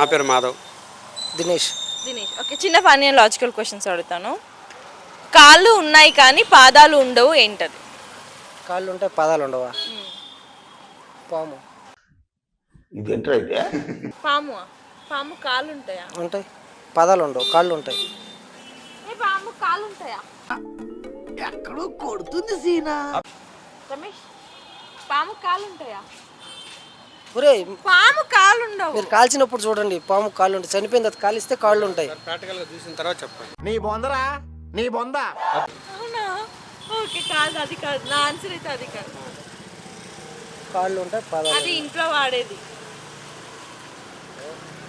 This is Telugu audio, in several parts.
నా పేరు మాధవ్. దినేష్. దినేష్. ఓకే చిన్న ఫన్నీ లాజికల్ క్వశ్చన్స్ అడుగుతాను. కాళ్ళు ఉన్నాయి కానీ పాదాలు ఉండవు ఏంటది? కాళ్ళు ఉంటాయి పాదాలు ఉండవా? పాము. పాము పాము కాళ్ళు ఉంటాయా? ఉంటాయి. పాదాలు ఉండవు కాళ్ళు ఉంటాయి. ఏ పాము కాళ్ళు ఉంటాయా? ఎక్కడో కొడుతుంది సీనా. రమేష్ పాము కాళ్ళు ఉంటాయా? ఒరే పాము కాళ్ళు ఉండవు మీరు కాల్చినప్పుడు చూడండి పాము కాళ్ళు ఉంటాయి చనిపోయిన తర్వాత కాలిస్తే కాళ్ళు ఉంటాయి చూసిన తర్వాత చెప్పండి. నీ బొందరా? నీ బొంద? అవునా? ఓకే కాదు అది కాదు. నా ఆన్సర్ అయితే అది కాదు. కాళ్ళు ఉంటాయి పాదాలు అది ఇంట్లో వాడేది.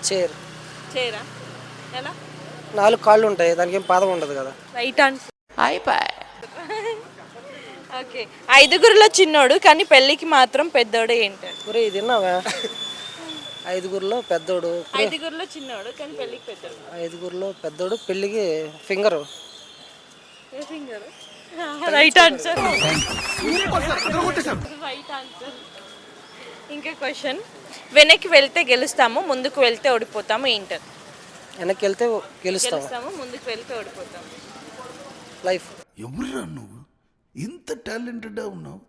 చైర్. చేయరా ఎలా? నాలుగు కాళ్ళు ఉంటాయి దానికి ఏం పాదం ఉండదు కదా. రైట్ ఆన్సర్ అయిపోయి. ఓకే. ఐదుగురిలో చిన్నోడు కానీ పెళ్ళికి మాత్రం పెద్దోడే ఒరే ఇది విన్నావా ఐదుగురిలో పెద్దోడు. ఐదుగురిలో చిన్నోడు కానీ పెళ్ళికి పెద్దోడు. ఐదుగురిలో పెద్దోడు పెళ్ళికి ఫింగరు. ఏ finger? Right answer right answer ఇంకా క్వశ్చన్ వెనక్కి వెళ్తే గెలుస్తాము ముందుకు వెళ్తే ఓడిపోతాము ఏంటది వెనక్కి వెళ్తే గెలుస్తాం గెలుస్తాము ముందుకు వెళ్తే ఓడిపోతాము. లైఫ్ ఎవరురా నువ్వు? ఇంత టాలెంటెడ్ ఉన్నావు?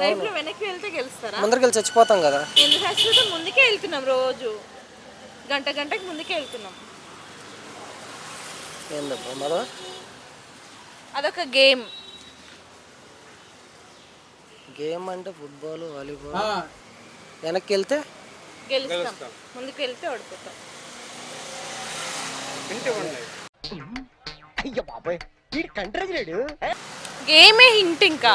లైఫ్లో వెనక్కి వెళ్తే గెలుస్తారా? ముందరికి వెళ్ళి చచ్చిపోతాం కదా. ఎందుకు అసలు ముందుకే వెళ్తున్నాం రోజు. గంట గంటకి ముందుకే వెళ్తున్నాం. ఏందబ్బా మరో? అదొక గేమ్. గేమ్ అంటే ఫుట్బాల్ వాలీబాల్. వెనక్కి వెళ్తే? గెలుస్తాం. ముందుకు వెళ్తే ఓడిపోతాం. అయ్య బాబాయ్. గేమే హింట్ ఇంకా.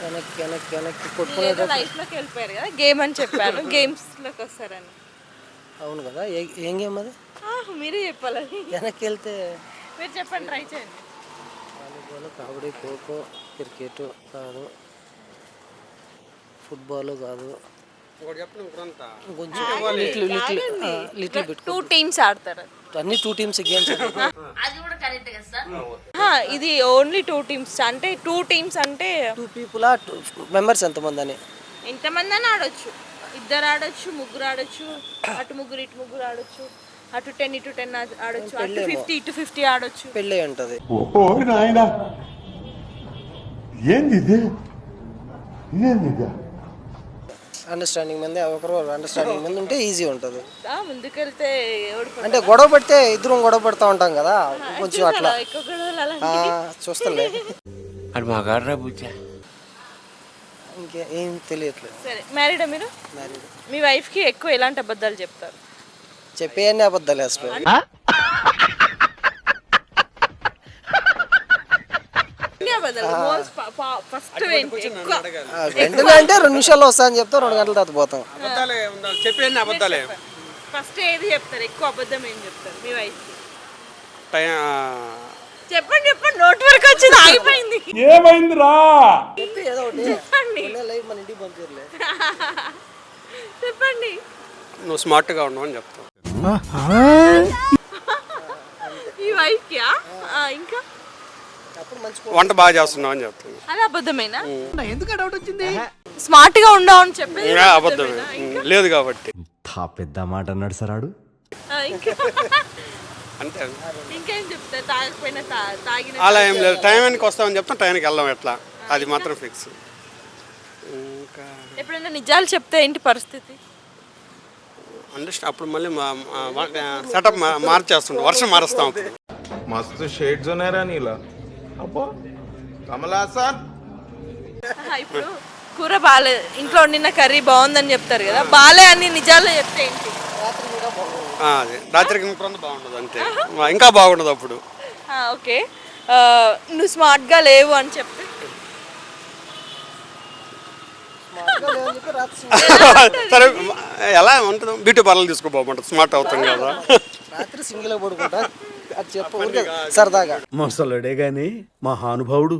వెనక్కి వెనక్కి వెనక్కి ఏదో కొట్టుకునేటప్పుడు లైఫ్లోకి వెళ్ళిపోయారు కదా గేమ్ అని చెప్పాను గేమ్స్లోకి వస్తారని. అవును కదా ఏ- ఏం గేమ్ అది? మీరే చెప్పాలని వెనక్కి వెళ్తే మీరు చెప్పండి ట్రై చేయండి. వాలీబాల్ కబడ్డీ ఖోఖో క్రికెట్ కాదు. ఫుట్బాల్ కాదు. ఒకటి చెప్పండి ఇంకొంత కొంచెం little little little bit two teams ఆడతారు. అన్ని టూ టీమ్స్ గేమ్స్ ఇది ఓన్లీ టూ టీమ్స్ అంటే టూ టీమ్స్ అంటే టూ పీపుల్ టూ మెంబర్స్ ఎంతమంది అని ఎంతమంది అని ఆడొచ్చు. ఇద్దరు ఆడొచ్చు ముగ్గురు ఆడొచ్చు అటు ముగ్గురు ఇటు ముగ్గురు ఆడొచ్చు అటు టెన్ ఇటు టెన్ ఆడొచ్చు అటు ఫిఫ్టీ ఇటు ఫిఫ్టీ ఆడొచ్చు. పెళ్ళి ఉంటుంది. ఓ నాయన. ఏంది ఇది? ఇదేంది ఇది? అండర్స్టాండింగ్ మంది ఒకరు అండర్స్టాండింగ్ మంది ఉంటే ఈజీ ఉంటుంది. ఆ, ముందుకెళ్తే అంటే గొడవ పడితే ఇద్దరం గొడవ పడుతూ ఉంటాం కదా కొంచెం అట్లా. చూస్తాలే. అది మా గాడ్రా బుజ్జా. ఇంకే ఏం తెలియట్లేదు. సరే మ్యారీడా మీరు? మ్యారీడ్. మీ వైఫ్కి ఎక్కువ ఎలాంటి అబద్ధాలు చెప్తారు? చెప్పేయన్నీ అబద్ధాలే అసలు. ఎన్ని అబద్ధాలు? ఫస్ట్ వెంటనే అంటే రెండు నిమిషాల్లో వస్తా అని చెప్తాం రెండు గంటల తర్వాత పోతాం. అబద్ధాలే చెప్పేయండి అబద్ధాలే. ఫస్ట్ ఏది చెప్తారు? ఎక్కువ అబద్ధం ఏం చెప్తారు? మీ వైఫ్ చెప్పండి చెప్పండి. నోట్ వరకు వచ్చింది ఆగిపోయింది. ఏదో ఒకటి. చెప్పండి. చెప్పండి. నువ్వు స్మార్ట్గా ఉన్నావు అని చెప్తావు. ఈ వైఫ్కి ఇంకా? వంట బాగా చేస్తున్నావు అని చెప్తాను అది అబద్ధమేనా ఎందుకు డౌట్ వచ్చింది స్మార్ట్ గా ఉండవు అని చెప్పేది ఇంకా అబద్ధమే లేదు కాబట్టి తా పెద్ద మాట అన్నాడు సరాడు ఆ, ఇంకా అంటే ఇంకేం చెప్తారు తాగకపోయినా తా- తాగిన అలా ఏం లేదు టైంకి వస్తామని చెప్తాం టైంకి వెళ్దాం ఎట్లా అది మాత్రం ఫిక్స్ ఇంకా ఎప్పుడైనా నిజాలు చెప్తే ఏంటి పరిస్థితి అండర్స్టా అప్పుడు మళ్ళీ సెటప్ మార్చేస్తుంటాం వర్షం మారుస్తాం అప్పుడు मस्त शेड जो नाही राणीला అబ్బా. ఇప్పుడు కూర బాలే ఇంట్లో నిన్న కర్రీ బాగుందని చెప్తారు కదా. బాలే అని నిజాలు చెప్తే ఏంటి? రాత్రికి ఇంకా బాగుండదు అంతే. ఇంకా బాగుండదు అప్పుడు. ఓకే. నువ్వు స్మార్ట్గా లేవు అని చెప్తే సరే ఎలా ఉంటుంది బ్యూటీ పార్లర్ తీసుకోబోమంటారు స్మార్ట్ అవుతాం కదా. రాత్రి సింగిల్ పడుకుంటా. అది చెప్పు సరదాగా. మొసలుడే గాని మహానుభావుడు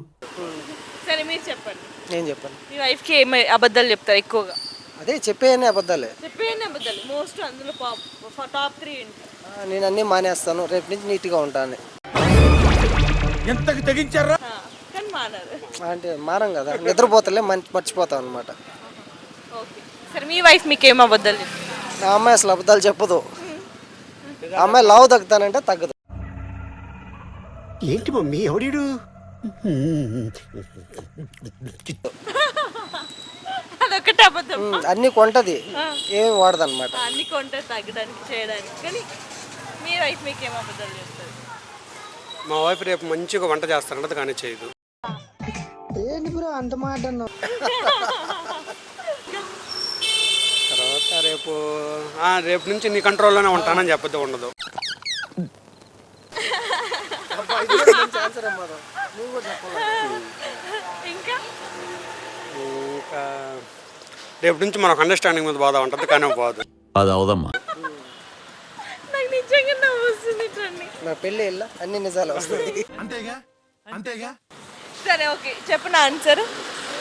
సరే మీరు చెప్పండి. నేను చెప్పాను. మీ వైఫ్కి ఏమి అబద్ధాలు చెప్తారు ఎక్కువగా? అదే చెప్పేయన్నీ అబద్ధాలే. చెప్పేయండి అబద్ధాలు. మోస్ట్ అందులో టాప్ త్రీ ఏంటి ఆ, నేను అన్నీ మానేస్తాను. రేపు నుంచి నీట్గా ఉంటాను. ఎంతకు తెగించారా? ఆ, కానీ మానరు. అంటే మారం కదా. నిద్రపోతలే మర్చిపోతాం అనమాట ఓకే. సరే మీ వైఫ్ మీకు ఏం అబద్ధాలు చెప్తారు? ఆ అమ్మాయి అసలు అబద్ధాలు చెప్పదు. ఆ అమ్మాయి లావు తగ్గుతానంటే తగ్గదు. ఏంటి మమ్మీ? ఎవడీడు అదొకటి అబద్ధం. ఉమ్, అన్నీ కొంటది. ఏమి వాడదన్నమాట. అన్ని కొంటే తగ్గడానికి చేయడానికి. కానీ మీ వైఫ్ మీకు ఏం అబద్ధాలు చెప్తుంది మా వైఫ్ రేపు మంచిగా వంట చేస్తానంటది కానీ చేయదు. ఏంటి బ్రో అంత మాట అన్నావు? తర్వాత రేపు ఆ, రేపు నుంచి నీ కంట్రోల్లోనే ఉంటానని చెప్పొద్దు ఉండదు. ఆన్సర్ అమ్మా నువ్వు కూడా చెప్పాలి ఇంకా? ఇంకా రేపు నుంచి మనకు అండర్స్టాండింగ్ మీద బాధ ఉంటుంది కానీ పోదు అది అవదమ్మా. నాకు నిజంగా నవ్వు వస్తుంది ఇట్లండి నా పెళ్ళి వెళ్ళా అన్ని నిజాలు వస్తాయి. అంతేగా? అంతేగా? సరే ఓకే. చెప్పిన ఆన్సర్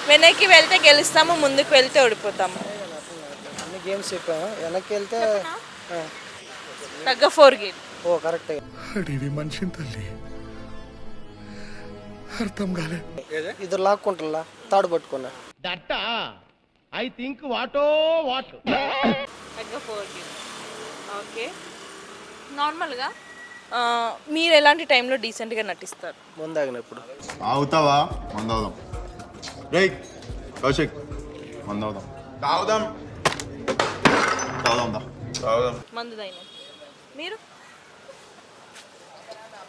వెనక్కి వెళ్తే గెలుస్తాము ముందుకు వెళ్తే ఓడిపోతాము. అన్ని గేమ్స్ చెప్పాము. వెనక్కి వెళ్తే తగ్గ ఫోర్ గేమ్ ఓ కరెక్ట్ మనిషిని తల్లి. అర్థం కాలే. ఇద్దరు లాక్కుంటారా తాడు పట్టుకున్నా. దట్ట? I think వాటో what? ఓకే. నార్మల్గా మీరు ఎలాంటి టైంలో డీసెంట్గా నటిస్తారు? ముందాగినప్పుడు. అవుతావా మందవుదాం రైట్ కౌశిక్ మందవుదాం తాగుదాం. తాగుదాం దా. తాగుదాం మందు అయినప్పుడు మీరు మందు అయినప్పుడు వాడు తాగడు వాడు అలవాటు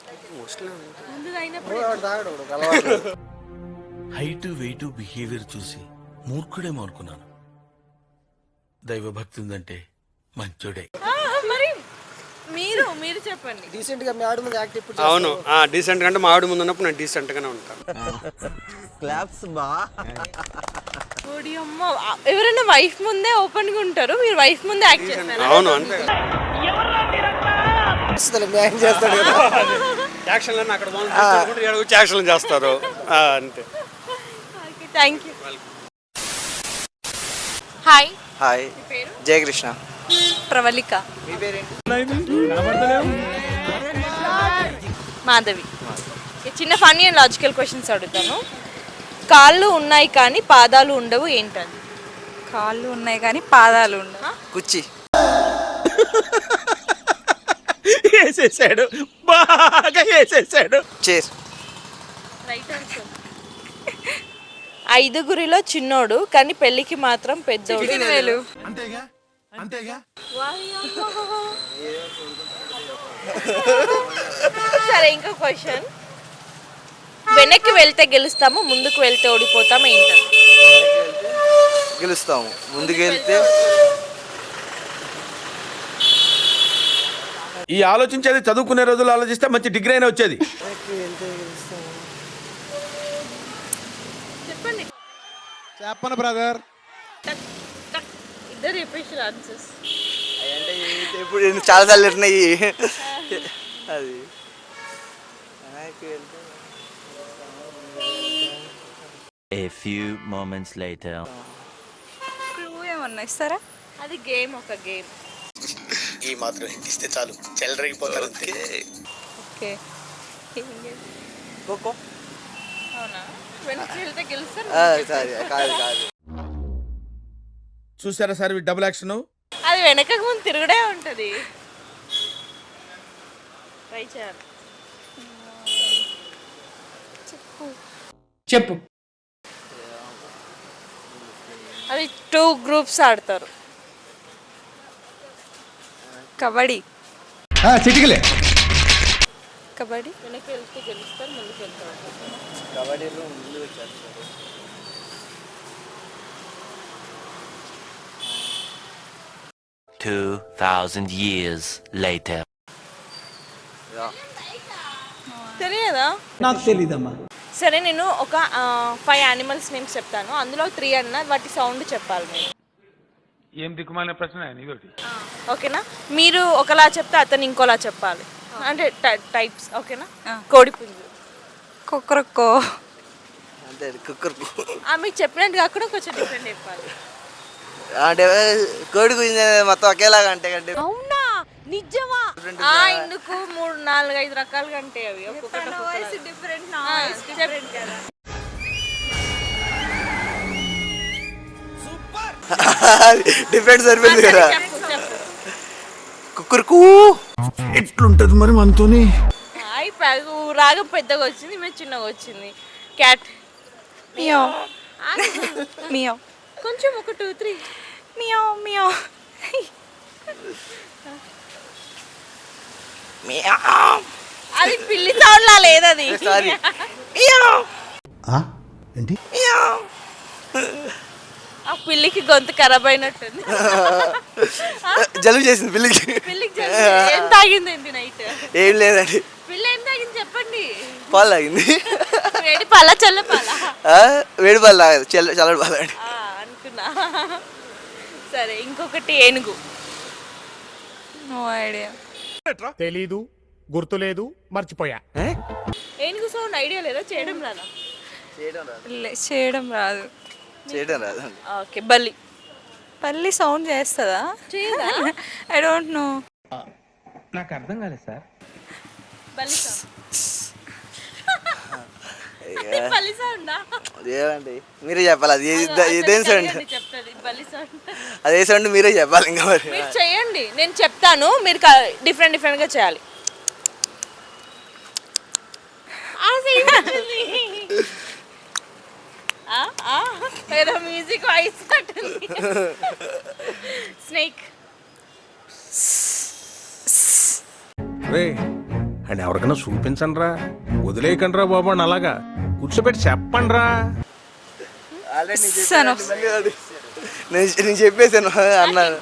హైట్ వెయిట్ బిహేవియర్ చూసి మూర్ఖుడేమో అనుకున్నాను దైవభక్తి ఉందంటే మంచోడే. ఆ, మరి మీరు మీరు చెప్పండి. డీసెంట్గా మీ ఆడు ముందు యాక్ట్ ఇప్పుడు అవును. డీసెంట్ అంటే మా ఆవిడ ముందు ఉన్నప్పుడు నేను డీసెంట్గానే ఉంటాను. ఓడి అమ్మ ఆ, ఎవరైనా వైఫ్ ముందే ఓపెన్గా ఉంటారు మీరు వైఫ్ ముందే యాక్ట్ చేస్తారు? అవును అంతే. మీ ఆయన చేస్తాడు అక్కడ వచ్చి యాక్షన్లు చేస్తారు. అంతే. Thank you. Hi. Hi. Jayakrishna. Pravalika. మీ పేరేంటి? మాధవి. చిన్న ఫన్నీ అండ్ లాజికల్ క్వశ్చన్స్ అడుగుతాను. కాళ్ళు ఉన్నాయి కానీ పాదాలు ఉండవు ఏంటది కాళ్ళు ఉన్నాయి కానీ పాదాలు ఉండవు. కుర్చీ. వేసేసాడు. బాగా వేసేసాడు. చైర్ ఆన్సర్ ఐదుగురిలో చిన్నోడు కానీ పెళ్ళికి మాత్రం పెద్దోడు. వేలు అంతేగా? అంతేగా? సరే ఇంకో క్వశ్చన్. వెనక్కి వెళ్తే గెలుస్తాము ముందుకు వెళ్తే ఓడిపోతాము ఏంటది? గెలుస్తాము. ముందుకు వెళ్తే ఈ ఆలోచించేది చదువుకునే రోజులు ఆలోచిస్తే మంచి డిగ్రీ అయినా వచ్చేది. చెప్పండి. చెప్పను బ్రదర్. టక్, టక్. ఇద్దరు చెప్పేసి ఆన్సర్స్. అంటే ఇప్పుడు చాలా సార్లు ఉన్నాయి అది. A few moments later. Clue ఏమన్నా ఇస్తారా? అది గేమ్ ఒక గేమ్. ఈ మాత్రం ఇస్తే చాలు. చెల్లరగిపోతారు అంతే. ఓకే. ఏం game? ఖోఖో అవునా? వెనక్కి వెళ్తే గెలుస్తారు. సారీ కాదు కాదు. చూసారా సార్ డబుల్ యాక్షన్ అది వెనక ముందు తిరుగుడే ఉంటుంది. ట్రై చేయాలి. చెప్పు. అది టూ గ్రూప్స్ ఆడతారు. కబడ్డీ. చిటికలే. కబడ్డీ. వెనక్కి వెళ్తే గెలుస్తారు ముందుకు వెళ్తారు కబడ్డీలో ముందు వచ్చారు Two thousand years later. తెలియదా? నాకు తెలీదమ్మా. సరే నేను ఒక ఫైవ్ యానిమల్స్ నేమ్స్ చెప్తాను. అందులో త్రీ అన్న వాటి సౌండ్ చెప్పాలి మీరు ఏం దిక్కుమాలిన ప్రశ్న ఇదొకటి ఓకేనా? మీరు ఒకలా చెప్తే అతను ఇంకోలా చెప్పాలి. అంటే టైప్స్ ఓకేనా? కోడిపుంజు కుక్కరక్కో. అంతే కుక్కర్ ఆ, మీకు చెప్పినట్టు కాకుండా కొంచెం డిఫరెంట్ చెప్పాలి. అంటే కోడి గురించి మొత్తం ఒకేలాగా అంటే కంటే అవునా? నిజమా? ఆ ఇందుకు మూడు నాలుగు ఐదు రకాలుగా ఉంటాయి అవి. ఒక్కొక్కటి. డిఫరెంట్ డిఫరెంట్ కదా డిఫరెంట్ సరిపోయింది కదా. చెప్పు చెప్పు కుకురుకు ఎట్లుంటది మరి మనతోని? రాగం పెద్దగా వచ్చింది మేము చిన్నగా వచ్చింది. క్యాట్. మియో. మియో. కొంచెం ఒక టూ త్రీ. మియో మియో. అది పిల్లి సౌండ్లా లేదు అది ఏంటి? ఆ పిల్లికి గొంతు ఖరాబ్ అయినట్టుంది. జలుబు చేసింది పిల్లికి. పిల్లికి జలుబు. ఏం తాగింది ఏంటి నైట్? ఏం లేదండి. పిల్లి ఏం తాగింది చెప్పండి. పాలు తాగింది. వేడి పాల చల్ల పాల? ఆ, వేడి పాలు తాగదు. చల్ల చల్లటి పాలు అండి. అనుకున్నా. సరే ఇంకొకటి ఏనుగు. No idea. తెలీదు గుర్తులేదు మర్చిపోయా. ఏనుగు సౌండ్ ఐడియా లేదా? చేయడం రాదా? చేయడం రాదు. చేయడం రాదండి. ఓకే బల్లి. పల్లి సౌండ్ చేస్తుందా? చేయదా? ఐ డోంట్ నో బల్లి సౌండ్. బల్లి సౌండా? ఏమండి? మీరే చెప్పాలి అది ఏ- ఇదేం సౌండ్ చెప్తుంది బల్లి సౌండ్. అదే సౌండ్ మీరే చెప్పాలి ఇంకా మరి. మీరు చేయండి నేను చెప్తాను మీరు డిఫరెంట్ డిఫరెంట్గా చేయాలి. ఆ, same. ఆ, ఆ, ఏదో మ్యూజిక్ వాయిస్ కట్టింది. స్నేక్ రే అండ్ ఎవరికైనా చూపించండి రా వదిలేయకండి రా బాబు అని అలాగా. కూర్చోబెట్టి చెప్పండి రా నేను చెప్పేసాను అన్నాను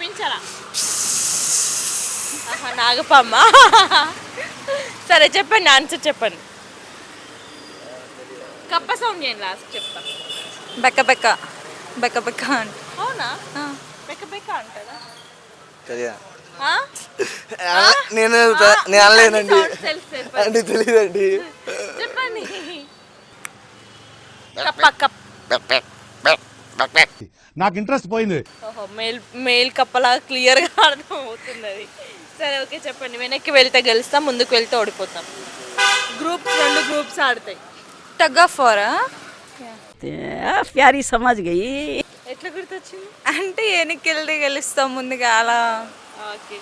నాగపమ్మ. సరే చెప్పండి ఆన్సర్ చెప్పండి. కప్ప సౌండ్ చేయండి లాస్ట్ చెప్తా బెక్క బెక్క బెక్క బెక్క అంట. అవునా? బెక్క బెక్క అంటారా? తెలియదా ఆ? నేను నేను అనలేనండి. అంటే తెలియదండి చెప్పండి. నాకు ఇంట్రెస్ట్ పోయింది. ఓహో మేల్ మేల్ కప్పలా క్లియర్గా అర్థం అవుతుంది అది సరే ఓకే చెప్పండి. వెనక్కి వెళ్తే గెలుస్తాం ముందుకు వెళ్తే ఓడిపోతాం. గ్రూప్స్ రెండు గ్రూప్స్ ఆడతాయి. టగ్ ఆఫ్ ఫారా? ప్యారీ సమాజ్ గయి ఎట్లా గుర్తొచ్చింది? అంటే వెనక్కి వెళ్తే గెలుస్తాం ముందుగా అలా. ఓకే.